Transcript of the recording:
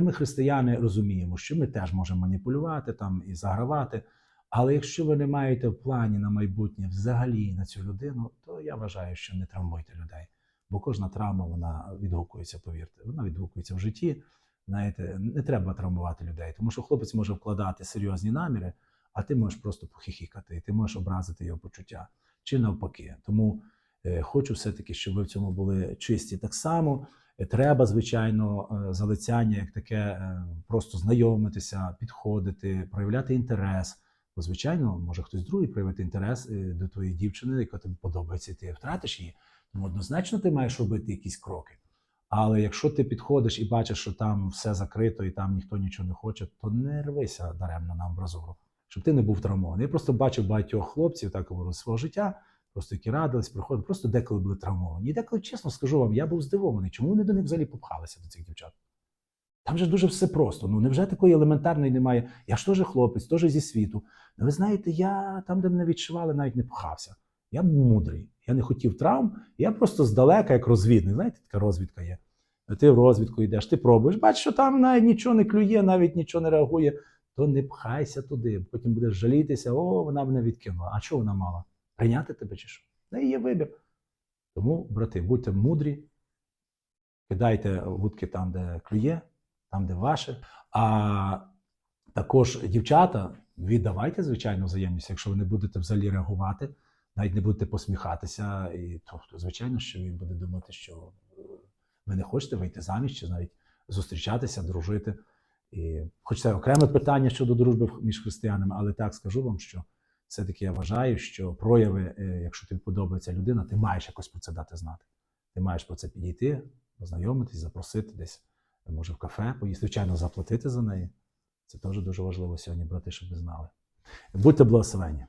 Ми, християни, розуміємо, що ми теж можемо маніпулювати там і загравати. Але якщо ви не маєте в плані на майбутнє взагалі на цю людину, то я вважаю, що не травмуйте людей. Бо кожна травма вона відгукується, повірте, вона відгукується в житті. Знаєте, не треба травмувати людей, тому що хлопець може вкладати серйозні наміри, а ти можеш просто похихікати, і ти можеш образити його почуття чи навпаки. Тому е, хочу все-таки, щоб ви в цьому були чисті. Так само треба, звичайно, е, залицяння як таке, е, просто знайомитися, підходити, проявляти інтерес. Бо, звичайно, може хтось другий проявити інтерес е, до твоєї дівчини, яка тобі подобається, ти втратиш її. Тому однозначно ти маєш робити якісь кроки. Але якщо ти підходиш і бачиш, що там все закрито і там ніхто нічого не хоче, то не рвися даремно на амбразуру, щоб ти не був травмований. Я просто бачив багатьох хлопців, так свого життя, просто які радились, приходили, просто деколи були травмовані. І деколи, чесно скажу вам, я був здивований, чому вони до них взагалі попхалися до цих дівчат. Там же дуже все просто. Ну невже такої елементарної немає? Я ж теж хлопець, теж зі світу. Ну, ви знаєте, я там, де мене відшивали, навіть не пхався. Я був мудрий. Я не хотів травм, я просто здалека, як розвідник. Знаєте, така розвідка є. Ти в розвідку йдеш, ти пробуєш, бачиш, що там навіть нічого не клює, навіть нічого не реагує, то не пхайся туди. Потім будеш жалітися, о, вона мене відкинула. А що вона мала? Прийняти тебе чи що? В неї є вибір. Тому, брати, будьте мудрі, кидайте вудки там, де клює, там, де ваше. А також дівчата, віддавайте, звичайно, взаємність, якщо ви не будете взагалі реагувати, навіть не будете посміхатися, і то звичайно, що він буде думати, що е, ви не хочете вийти заміж чи навіть зустрічатися, дружити. І, хоч це окреме питання щодо дружби між християнами, але так скажу вам, що все-таки я вважаю, що прояви, е, якщо тобі подобається людина, ти маєш якось про це дати знати. Ти маєш про це підійти, познайомитись, запросити десь, може, в кафе, поїсти, звичайно, заплатити за неї. Це теж дуже важливо сьогодні, брати, щоб ви знали. Будьте благословені.